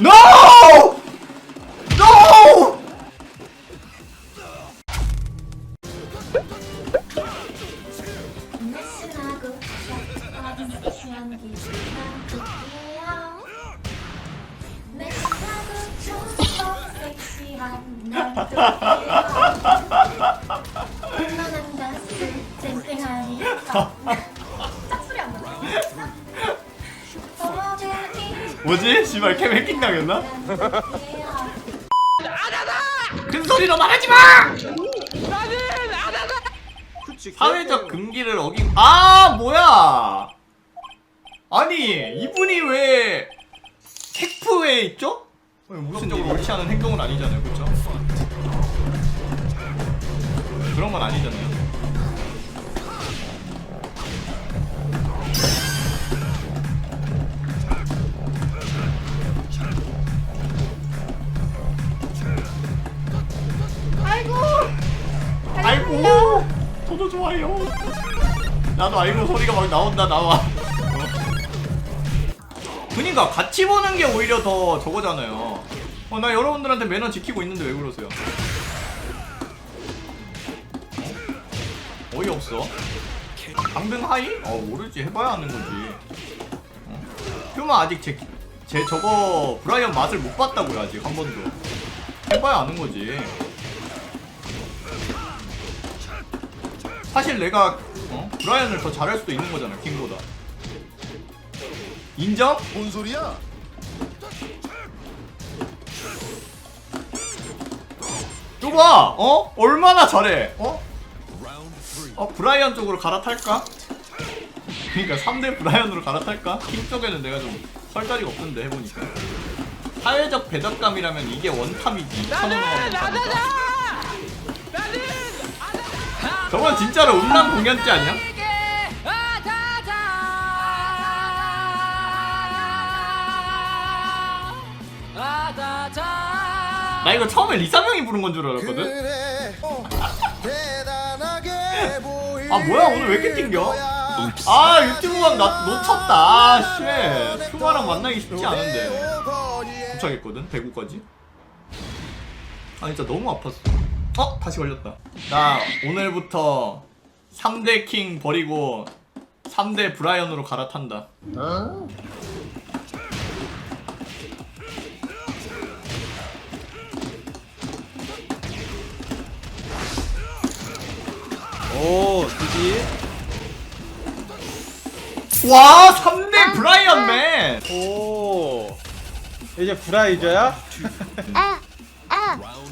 NO! 큰 소리로 말하지 마! 사회적 금기를 어긴 아 뭐야? 아니 이분이 왜 텍프에 있죠? 무슨 적으로 옳지 않은 행동은 아니잖아요, 그렇죠? 그런 건 아니잖아요. 아이고 저도 좋아요 나도 아이고 소리가 막 나온다 나와 어? 그니까 같이 보는 게 오히려 더 저거잖아요 어 나 여러분들한테 매너 지키고 있는데 왜 그러세요 어? 어이없어 강등 하이? 어 모르지 해봐야 하는 거지 어? 휴마 아직 제, 제 저거 브라이언 맛을 못 봤다고요 아직 한 번도 해봐야 아는 거지 사실 내가 어? 브라이언을 더 잘할 수도 있는 거잖아 킹보다 인정? 뭔 소리야? 좁아 어? 얼마나 잘해 어? 어 브라이언 쪽으로 갈아탈까? 그니까 3대 브라이언으로 갈아탈까? 킹 쪽에는 내가 좀 설 자리가 없는데 해보니까 사회적 배덕감이라면 이게 원탑이지 천원원 저건 진짜로 음란 공연 지 아니야? 나 이거 처음에 리사명이 부른 건 줄 알았거든? 아 뭐야? 오늘 왜 이렇게 튕겨? 아 유튜브만 나 놓쳤다. 아 쉣. 휴마랑 만나기 쉽지 않은데. 도착했거든? 대구까지? 아 진짜 너무 아팠어 어? 다시 걸렸다 나 오늘부터 3대 킹 버리고 3대 브라이언으로 갈아탄다 오, 드디. 와 3대 브라이언 맨 오. 이제 브라이저야?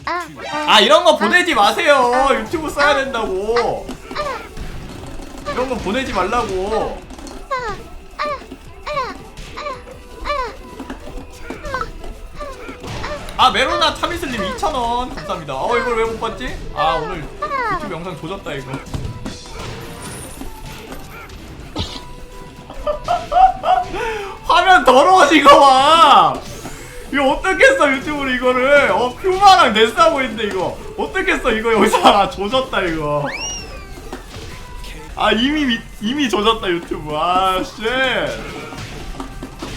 아 이런 거 보내지 마세요. 유튜브 써야 된다고. 이런 거 보내지 말라고. 아. 메로나 타미슬님 2,000원. 감사합니다. 어 이걸 왜 못 봤지? 아 오늘 유튜브 영상 조졌다 이거. 화면 더러워진 거봐 이거 어떻게 써 유튜브로 이거를? 어 퓨마랑 넷싸고 있는데 이거. 어떻게 써 이거? 여기서 아 조졌다 이거. 아 이미 미- 이미 조졌다 유튜브. 아쉣.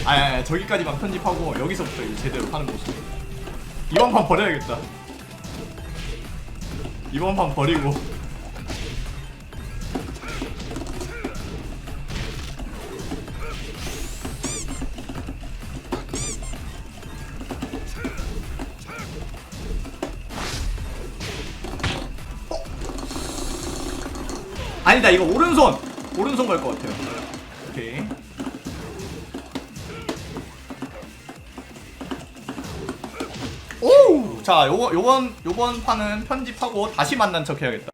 아니 아니 저기까지만 편집하고 여기서부터 이제 제대로 하는 모습. 이번 판 버려야겠다. 이번 판 버리고 아니다 이거 오른손 오른손 갈것 같아요 오케이 오! 자 요거 요번 요번 판은 편집하고 다시 만난 척 해야겠다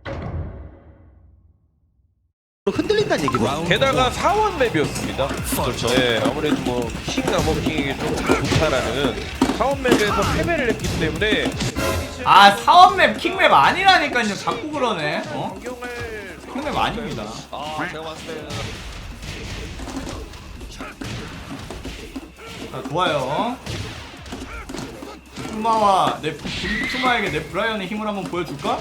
흔들린다는 얘기거든요. 게다가 사원 맵이었습니다. 그렇죠. 네, 아무래도 뭐 킹과 머킹에게 좀 좋다라는 사원 맵에서 패배를 했기 때문에 아 사원맵 킹맵 아니라니까요 자꾸 그러네 어? 킹맵 아닙니다 아, 제가 봤을 때는 자 좋아요 푸마와 내 푸마에게 내 브라이언의 힘을 한번 보여줄까?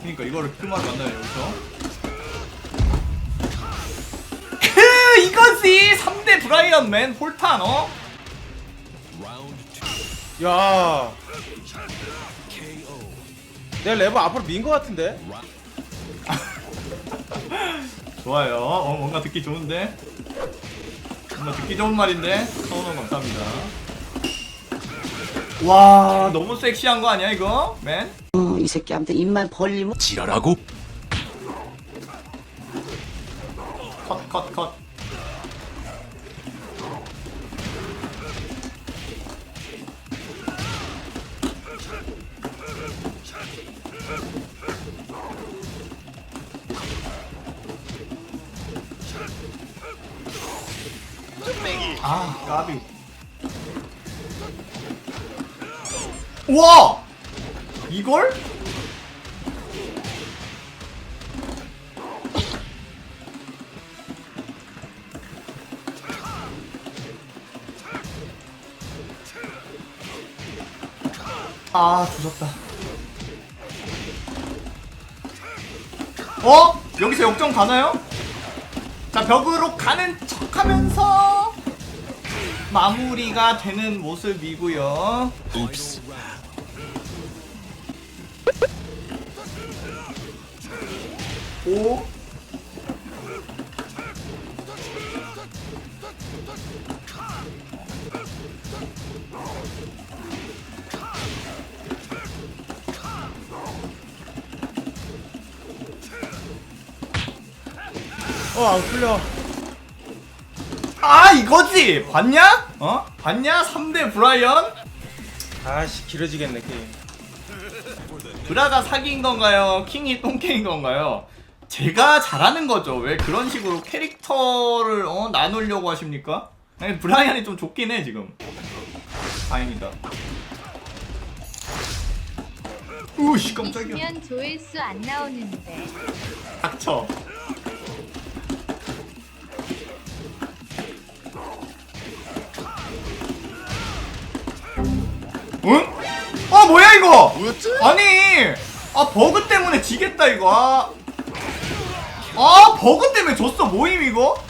그니까 이거를 푸마를 만나요 여기서 크 이거 이거지 3대 브라이언맨 폴탄 어? 야. 내가 레버 앞으로 민거 같은데? 좋아요 어 뭔가 듣기 좋은데 뭔가 듣기 좋은 말인데 서운원 감사합니다 와 너무 섹시한 거 아니야 이거 맨? 어, 이 새끼한테 입만 벌리면 지랄하고 컷 컷 컷. 까비 우와 이걸? 아 주셨다 어? 여기서 역전 가나요? 자 벽으로 가는 척 하면서 마무리가 되는 모습이고요. 읍스 오. 어, 안 풀려. 아 이거지 봤냐? 어? 봤냐? 3대 브라이언? 아씨, 길어지겠네, 게임. 브라가 사기인 건가요? 킹이 똥개인 건가요? 제가 잘하는 거죠. 왜 그런 식으로 캐릭터를 어, 나누려고 하십니까? 아니, 브라이언이 좀 좋긴 해 지금. 다행이다. 우씨 깜짝이야. 조회수 안 나오는데 닥쳐. 뭐야 이거? 뭐였지? 아니 아 버그 때문에 지겠다 이거 아, 아 버그 때문에 졌어 모임 이거?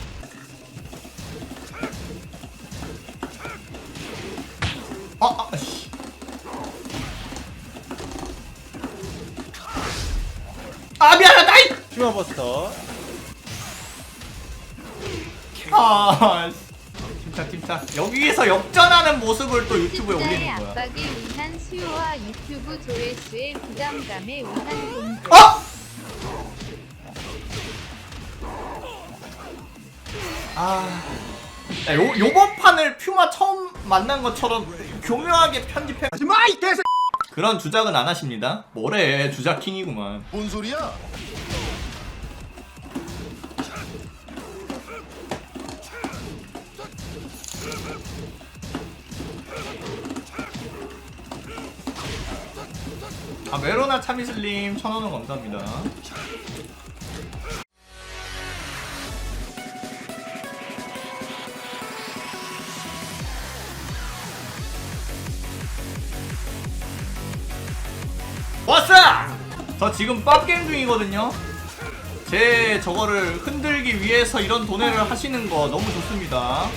아, 아 씨. 아 미안하다 이 퓨어 버스터. 아 씨. 침착 침착 여기에서 역전하는 모습을 또 유튜브에 올리는 거야 수요와 유튜브 조회수의 부담감에 의한 공조 어? 아, 야, 요 요번 판을 퓨마 처음 만난 것처럼 교묘하게 편집해. 하지마 이 개새 그런 주작은 안 하십니다. 뭐래, 주작 킹이구만. 뭔 소리야 아 메로나 차미슬님 천원원 감사합니다. 왔어! 저 지금 빡게임 중이거든요. 제 저거를 흔들기 위해서 이런 도내를 하시는 거 너무 좋습니다.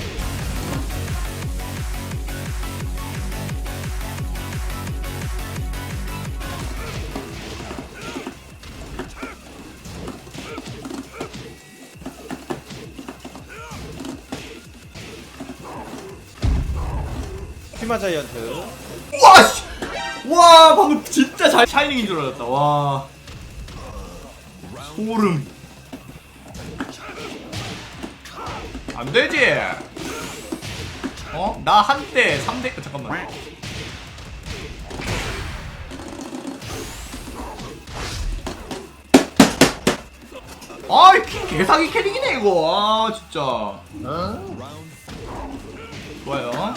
퓨마 자이언트. 와, 씨! 와, 방금 진짜 잘 샤이닝인 줄 알았다. 와. 소름. 안 되지. 어? 나 한때 3대 잠깐만. 아, 이 개사기 캐릭이네 이거. 아, 진짜. 좋아요.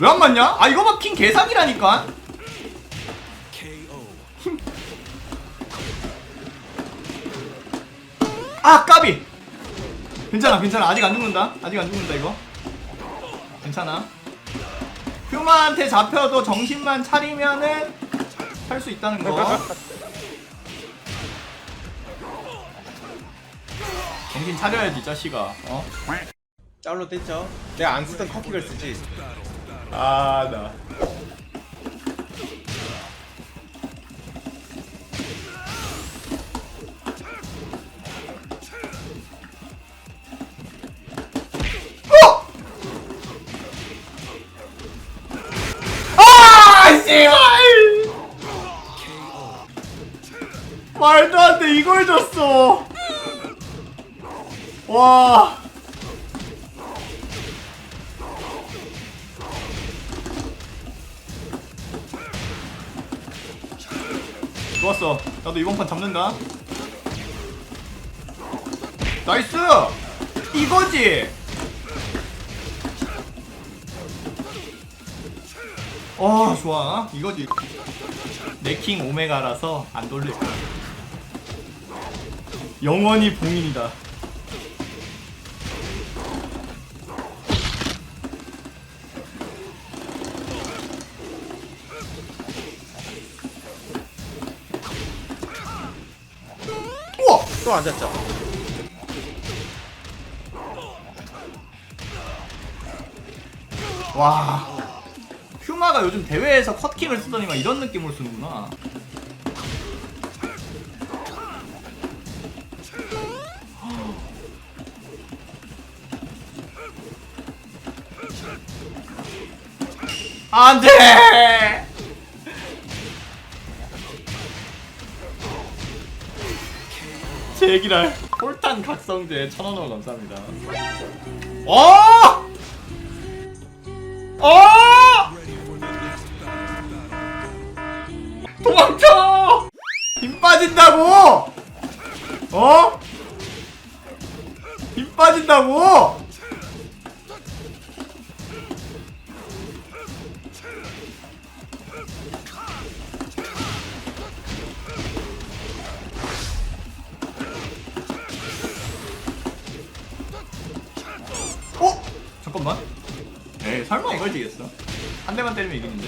왜 안 맞냐? 아 이거 막킹 개사기라니까. 아 까비. 괜찮아 괜찮아 아직 안 죽는다 아직 안 죽는다 이거. 괜찮아. 휴마한테 잡혀도 정신만 차리면은 살수 있다는 거. 정신 차려야지 자식아. 어? 다운로드 했죠? 내가 안 쓰던 커킥을 쓰지. 아 나. 아 씨발! 말도 안 돼 이걸 줬어. 와. 좋았어. 나도 이번 판 잡는다. 나이스! 이거지! 어, 좋아. 이거지. 내킹 오메가라서 안 돌릴 거야. 영원히 봉인이다. 또 앉았죠? 와. 퓨마가 요즘 대회에서 컷킥을 쓰더니만 이런 느낌으로 쓰는구나. 안 돼! 제기랄. 홀탄 각성제 천원원 감사합니다. 어! 어! 도망쳐! 힘 빠진다고! 어? 힘 빠진다고! 설마 이걸 지겠어? 한 대만 때리면 이기는데.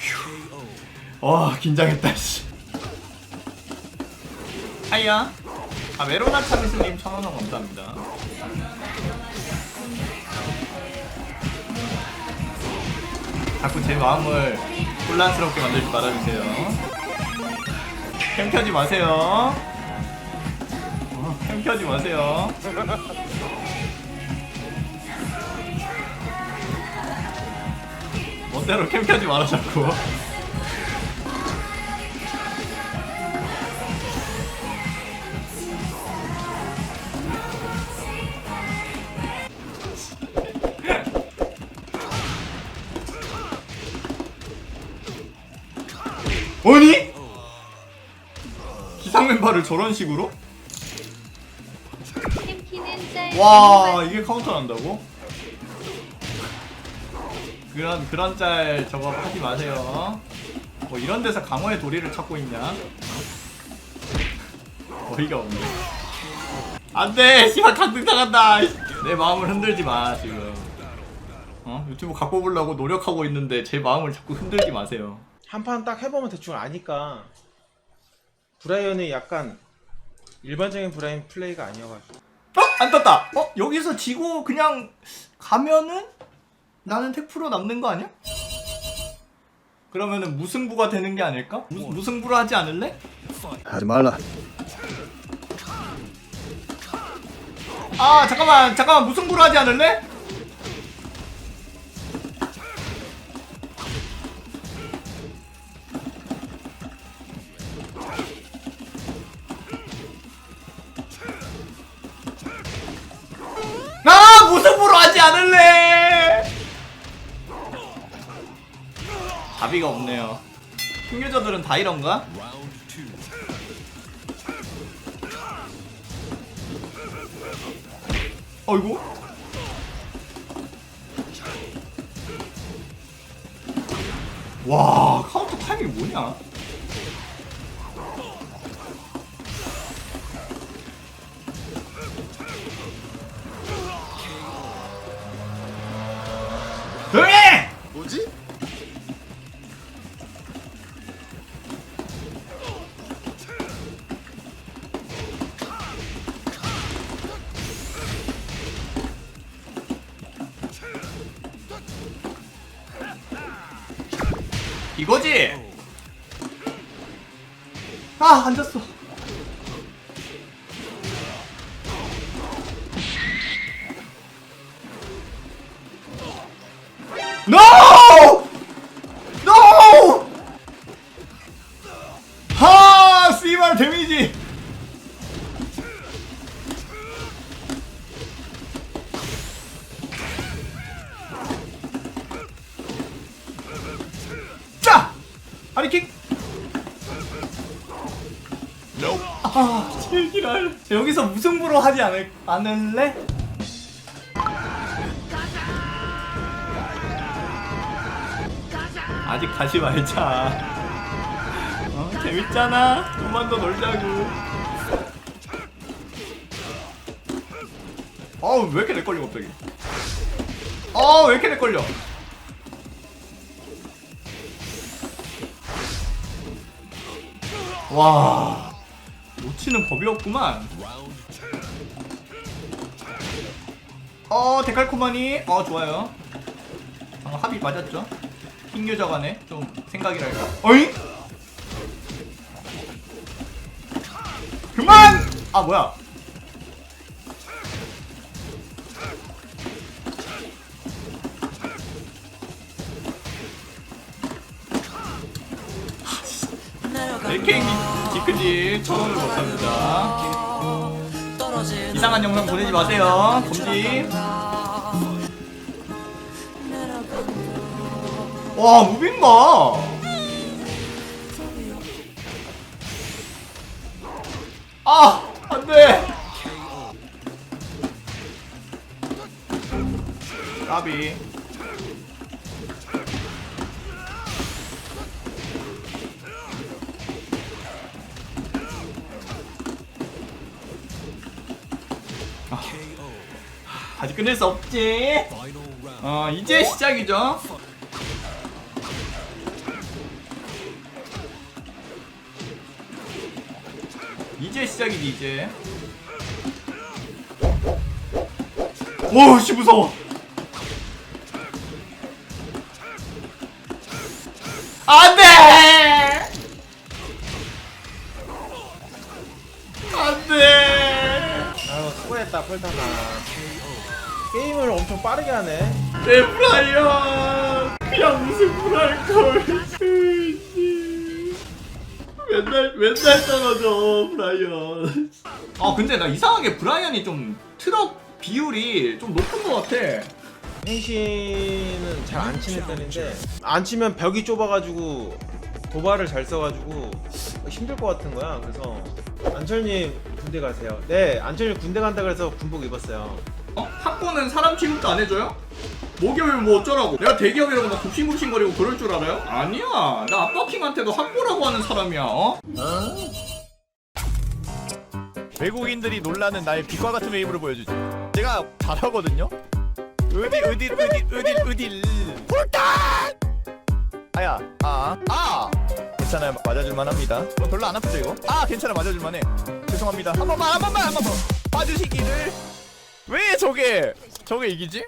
휴. 와 긴장했다 씨. 하이야. 아 메로나 차비스님 천원원 감사합니다. 자꾸 제 마음을 혼란스럽게 만들지 말아주세요. 캠 켜지 마세요. 켜지 마세요. 멋대로 캠 켜지 마라 자꾸. 아니? 기상 멤버를 저런 식으로? 와 이게 카운터 난다고? 그런 그런 짤 저거 하지 마세요. 뭐 이런 데서 강화의 도리를 찾고 있냐? 어이가 없네. 안돼, 씨발 강등 당한다. 내 마음을 흔들지 마 지금. 어 유튜브 갖고 보려고 노력하고 있는데 제 마음을 자꾸 흔들지 마세요. 한 판 딱 해보면 대충 아니까 브라이언이 약간 일반적인 브라이언 플레이가 아니어가지고 어? 안 떴다. 어? 여기서 지고 그냥 가면은 나는 택프로 남는 거 아니야? 그러면은 무승부가 되는 게 아닐까? 무, 무승부로 하지 않을래? 하지 말라. 아 잠깐만 잠깐만 무승부로 하지 않을래? 답이가 없네요. 흉유저들은 다 이런가? 어이구. 와 카운터 타이밍이 뭐냐? NO! NO! 하 씨발 데미지 자! 아리킥! 아, 제기랄. 여기서 무승부로 하지 않을, 않을래? 아직 가지 말자. 어, 재밌잖아. 좀만 더 놀자고. 어우, 왜 이렇게 렉 걸려, 갑자기. 어, 왜 이렇게 렉 걸려. 와 놓치는 법이 없구만 어 데칼코마니 어 좋아요 방금 합이 맞았죠 킹교자 간에 좀 생각이랄까 어잉? 그만! 아 뭐야 LK 디크지 처음을 못합니다. 이상한 영상 보내지 마세요. 금지. 와 무빙 봐. 아 안돼. 까비. 아직 끝낼 수 없지. 어 이제 시작이죠. 시작이지 이제. 오씨 무서워. 안돼. 안돼. 아유 수고했다 펄타나 게임을 엄청 빠르게 하네 내 브라이언 그냥 무슨 할걸 맨날 맨날 떨어져 브라이언. 아 근데 나 이상하게 브라이언이 좀 트럭 비율이 좀 높은 것 같아. 행시는 잘안 치는 편인데 안 치면 벽이 좁아가지고 도발을 잘 써가지고 힘들 것 같은 거야. 그래서 안철님 군대 가세요. 네 안철님 군대 간다 그래서 군복 입었어요. 어? 학고는 사람 취급도 안 해줘요? 모기업이면 뭐 어쩌라고 내가 대기업이라고 막 굽신굽신거리고 그럴 줄 알아요? 아니야 나 아빠킹한테도 학고라고 하는 사람이야 어? 외국인들이 놀라는 나의 빛과 같은 웨이브를 보여주지. 제가 잘하거든요. 으딜 으딜 으딜 으딜 으딜. 불탄! 아야, 아, 아. 괜찮아요, 맞아줄만 합니다. 어, 별로 안 아프죠 이거? 아, 괜찮아, 맞아줄만 해. 죄송합니다. 한 번만, 한 번만, 한 번만 봐주시기를. 왜 저게, 저게 이기지?